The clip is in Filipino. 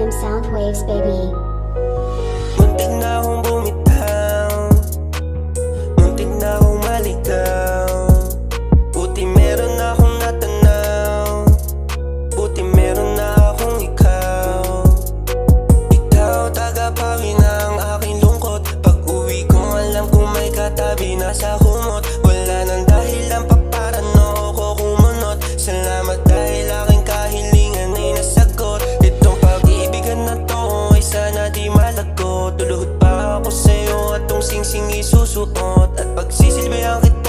am sound waves baby. singsing isusuot At pagsisilbi ang kita